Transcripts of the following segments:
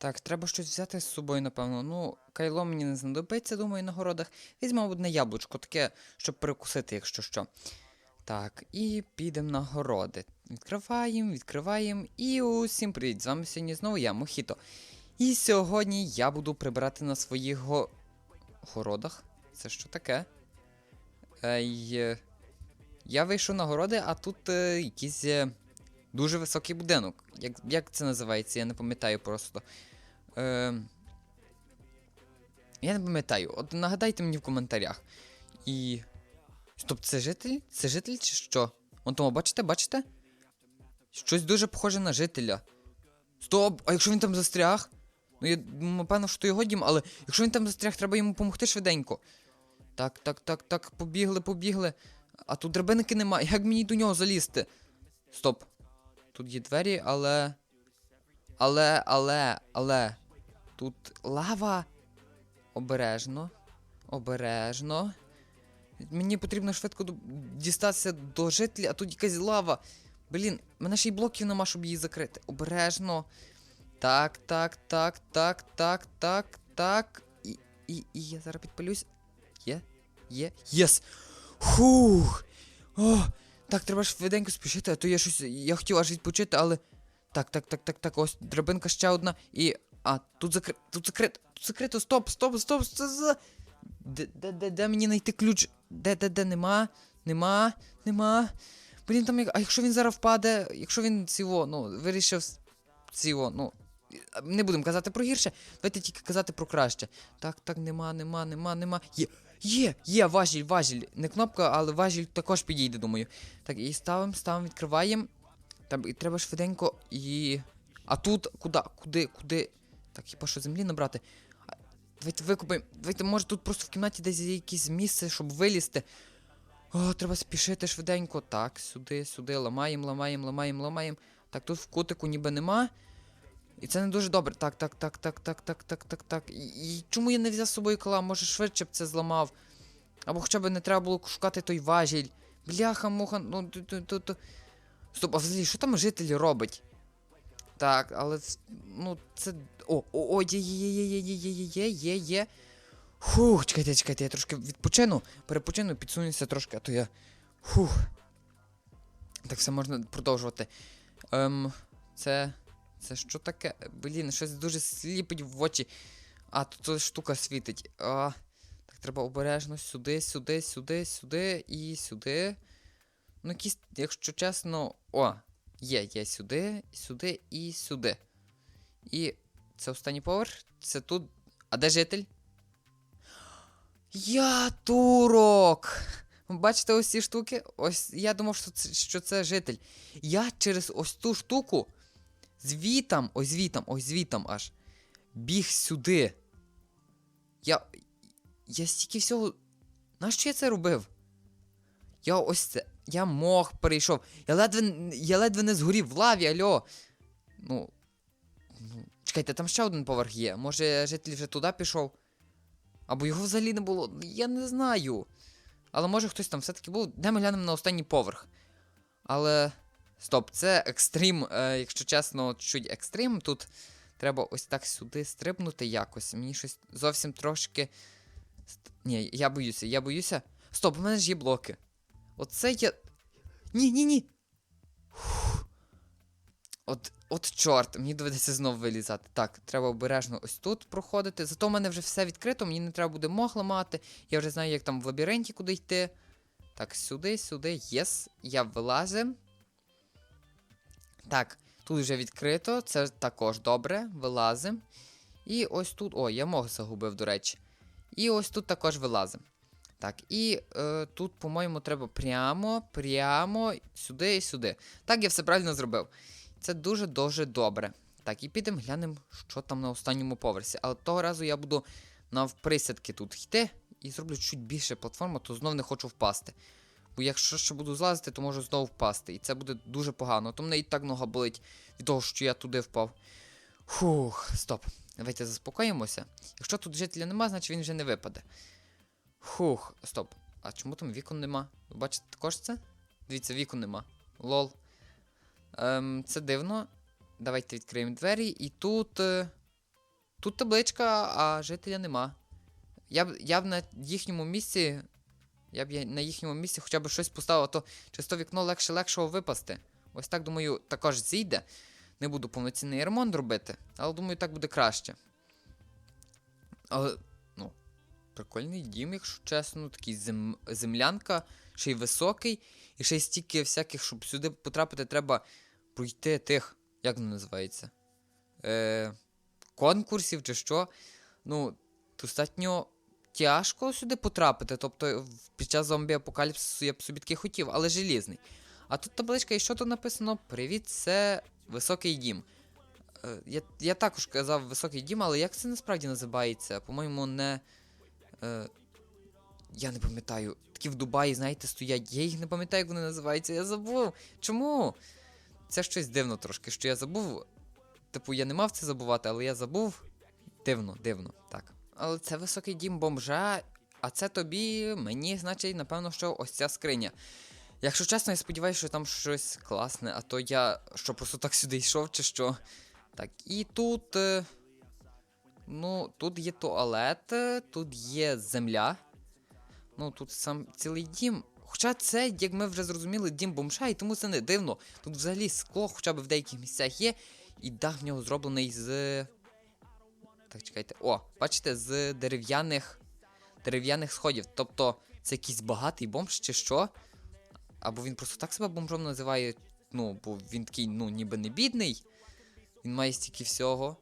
Так, треба щось взяти з собою, напевно. Ну, кайло мені не знадобиться, думаю, на городах. Візьмемо одне яблучко, таке, щоб перекусити, якщо що. Так, і підемо на городи. Відкриваємо, відкриваємо. І усім привіт! З вами сьогодні знову я, Мохіто. І сьогодні я буду прибирати на своїх го... городах. Це що таке? Ей, е, я вийшов на городи, а тут е, якийсь е, дуже високий будинок. Як, як це називається? Я не пам'ятаю просто. Е, я не пам'ятаю. От нагадайте мені в коментарях. І. Стоп, це житель? Це житель чи що? Вон тому, бачите, бачите? Щось дуже похоже на жителя. Стоп! А якщо він там застряг? Ну, я напевно, що то його дім, але якщо він там застряг, треба йому допомогти швиденько. Так, так, так, так, побігли, побігли. А тут драбинки немає. Як мені до нього залізти? Стоп. Тут є двері, але. Але, але, але. Тут лава. Обережно. Обережно. Мені потрібно швидко дістатися до жителя, а тут якась лава. Блін, мене ще й блоків нема, щоб її закрити. Обережно. Так, так, так, так, так, так, так. І, і, і я зараз підпалюсь. Є? Є? Єс! Хух! О! Так, треба швиденько спішити, а то я щось. Я хотів аж відпочити, але. Так, так, так, так, так, ось драбинка ще одна. І. А, тут закрито. Тут закрито. Тут закрито. Стоп, стоп, стоп, стоп. Де, де, де, де мені знайти ключ? Де, де, де, нема? Нема? Нема? Блін, там як. А якщо він зараз впаде, якщо він цього, ну, вирішив цього, ну. Не будемо казати про гірше, давайте тільки казати про краще. Так, так, нема, нема, нема, нема. Є. Є, є, важіль, важіль. Не кнопка, але важіль також підійде, думаю. Так, і ставимо, ставимо, відкриваємо. Там і треба швиденько і. А тут куди? Куди? Куди? Так, хіба що землі набрати? Давайте викупимо. Давайте, може тут просто в кімнаті десь є якесь місце, щоб вилізти. О, треба спішити швиденько. Так, сюди, сюди, ламаємо, ламаємо, ламаємо, ламаємо. Так, тут в кутику ніби нема. І це не дуже добре. Так, так, так, так, так, так, так, так, так. І, і чому я не взяв з собою кола? Може швидше б це зламав. Або хоча б не треба було шукати той важіль. Бляха, муха, ну ту. Стоп, а взагалі, що там житель робить? Так, але ну це. О, о, є, є, є, є, є, є, є, є, є. Фух, чекайте, чекайте, я трошки відпочину, перепочину, підсунуся трошки, а то я. Фух. Так все можна продовжувати. Ем, це. Це що таке? Блін, щось дуже сліпить в очі. А, тут штука світить. А, так, треба обережно сюди, сюди, сюди, сюди і сюди. Ну, якісь, якщо чесно. О, є, є сюди, сюди і сюди. І це останній поверх. Це тут. А де житель? Я турок! Бачите ось ці штуки? Ось я думав, що це, що це житель. Я через ось ту штуку звітам, ось звітам, ось звітам аж. Біг сюди. Я. Я стільки всього. Нащо я це робив? Я ось це. Я мох перейшов. Я ледве, я ледве не згорів в лаві, альо. Ну. ну, Чекайте, там ще один поверх є. Може, житель вже туди пішов? Або його взагалі не було. Я не знаю. Але може хтось там все-таки був. Де ми глянемо на останній поверх. Але. Стоп, це екстрім, е, якщо чесно, чуть екстрім. Тут треба ось так сюди стрибнути якось. Мені щось зовсім трошки. Ні, я боюся, я боюся. Стоп, у мене ж є блоки. Оце я. Ні, ні, ні. От, от чорт, мені доведеться знову вилізати. Так, треба обережно ось тут проходити. Зато в мене вже все відкрито, мені не треба буде мох ламати. Я вже знаю, як там в лабіринті куди йти. Так, сюди, сюди, єс. Я вилазив. Так, тут вже відкрито, це також добре, вилазим. І ось тут. О, я мох загубив, до речі. І ось тут також вилазим. Так, і е, тут, по-моєму, треба прямо, прямо сюди і сюди. Так, я все правильно зробив. Це дуже-дуже добре. Так, і підемо глянемо, що там на останньому поверсі. Але того разу я буду навприсядки тут йти і зроблю чуть більше платформу, то знов не хочу впасти. Бо якщо ще буду злазити, то можу знову впасти. І це буде дуже погано. То мене і так нога болить від того, що я туди впав. Фух, стоп. Давайте заспокоїмося. Якщо тут жителя нема, значить він вже не випаде. Фух, стоп. А чому там вікон нема? Ви бачите також це? Дивіться, вікон нема. Лол. Ем, це дивно. Давайте відкриємо двері. І тут. Е... тут табличка, а жителя нема. Я б, я б на їхньому місці. Я б на їхньому місці хоча б щось поставив, а то через то вікно легше легшого випасти. Ось так, думаю, також зійде. Не буду повноцінний ремонт робити, але думаю, так буде краще. Прикольний дім, якщо чесно, такий зем... землянка, ще й високий, і ще й стільки всяких, щоб сюди потрапити, треба пройти тих, як воно називається? Е... Конкурсів чи що. Ну, достатньо тяжко сюди потрапити. Тобто під час зомбі-апокаліпсису я б собі таки хотів, але желізний. А тут табличка, і що тут написано? Привіт, це високий дім. Е, я, я також казав високий дім, але як це насправді називається? По-моєму, не. Е, я не пам'ятаю. Такі в Дубаї, знаєте, стоять. Я їх не пам'ятаю, як вони називаються. Я забув. Чому? Це щось дивно трошки, що я забув. Типу, я не мав це забувати, але я забув. Дивно, дивно, так. Але це високий дім бомжа, а це тобі, мені, значить, напевно, що ось ця скриня. Якщо чесно, я сподіваюся, що там щось класне, а то я що просто так сюди йшов, чи що. Так, і тут. Ну, тут є туалет, е, тут є земля. Ну, тут сам цілий дім. Хоча це, як ми вже зрозуміли, дім бомжа, і тому це не дивно. Тут взагалі скло хоча б в деяких місцях є, і дах в нього зроблений з. Так, чекайте. О, бачите, з дерев'яних дерев'яних сходів. Тобто, це якийсь багатий бомж чи що? Або він просто так себе бомжом називає. Ну, бо він такий, ну, ніби не бідний. Він має стільки всього.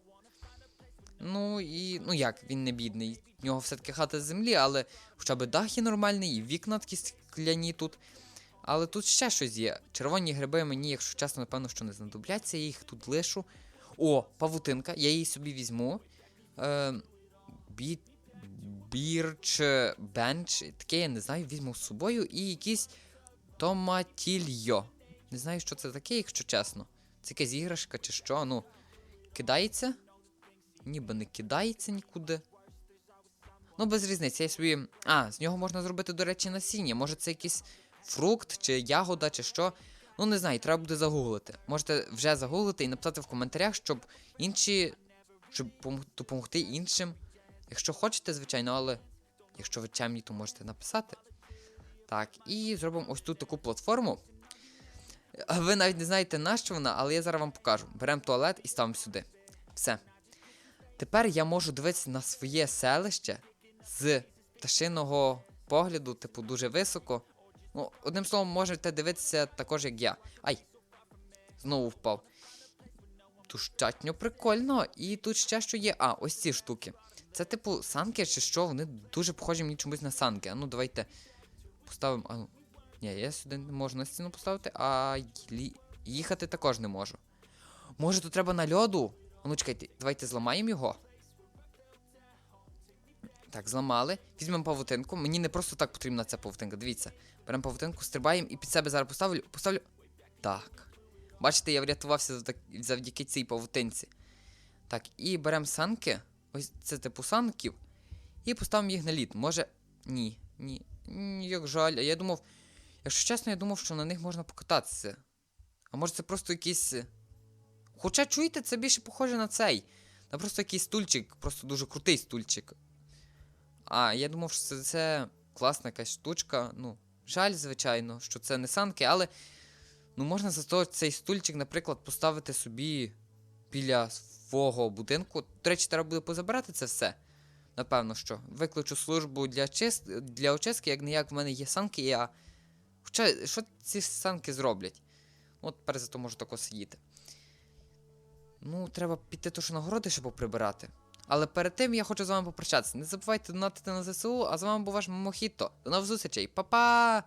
Ну і. Ну як, він не бідний. В нього все-таки хата з землі, але хоча б дах є нормальний, і вікна такі скляні тут. Але тут ще щось є. Червоні гриби мені, якщо чесно, напевно, що не знадобляться, я їх тут лишу. О, павутинка, я її собі візьму. Е, бі... Бірч, бенч, таке я не знаю, візьму з собою і якийсь томатільйо. Не знаю, що це таке, якщо чесно. Це якась іграшка чи що, ну. Кидається? Ніби не кидається нікуди. Ну, без різниці, я собі. А, з нього можна зробити, до речі, насіння. Може, це якийсь фрукт, чи ягода, чи що. Ну, не знаю, треба буде загуглити. Можете вже загуглити і написати в коментарях, щоб інші. щоб допомогти іншим. Якщо хочете, звичайно, але якщо ви чемні, то можете написати. Так, і зробимо ось тут таку платформу. Ви навіть не знаєте, на що вона, але я зараз вам покажу. Беремо туалет і ставимо сюди. Все. Тепер я можу дивитися на своє селище з пташиного погляду, типу, дуже високо. Ну, одним словом, можете дивитися також, як я. Ай! Знову впав. Достатньо прикольно. І тут ще що є. А, ось ці штуки. Це, типу, санки чи що, вони дуже похожі мені чомусь на санки. А ну давайте поставимо. А ну. Ні, я сюди не можу на стіну поставити, а їхати також не можу. Може, тут треба на льоду? Ну чекайте, давайте зламаємо його. Так, зламали. Візьмемо павутинку. Мені не просто так потрібна ця павутинка. Дивіться. Беремо павутинку, стрибаємо і під себе зараз поставлю. Поставлю. Так. Бачите, я врятувався завдяки- цій павутинці. Так, і беремо санки. Ось це типу санків. І поставимо їх на лід. Може. Ні. Ні. Ні, як жаль. А я думав. Якщо чесно, я думав, що на них можна покататися. А може це просто якийсь. Хоча чуєте, це більше похоже на цей. На просто якийсь стульчик, просто дуже крутий стульчик. А, я думав, що це, це класна якась штучка. Ну, жаль, звичайно, що це не санки, але ну можна зато цей стульчик, наприклад, поставити собі біля свого будинку. До речі, треба буде позабирати це все. Напевно, що. Викличу службу для, чист... для очистки, як не як в мене є санки, я. Хоча, що ці санки зроблять? От тепер зато можу тако сидіти. Ну, треба піти то, що нагороди ще поприбирати. Але перед тим я хочу з вами попрощатися. Не забувайте донатити на ЗСУ, а з вами був ваш Мохіто. До нових зустрічей, Па-па!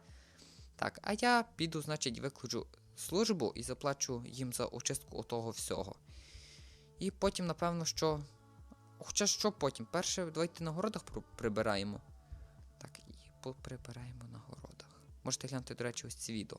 Так, а я піду, значить, викличу службу і заплачу їм за очистку отого всього. І потім, напевно, що. Хоча що потім? Перше, давайте на городах прибираємо. Так, і поприбираємо на городах. Можете глянути, до речі, ось ці відео.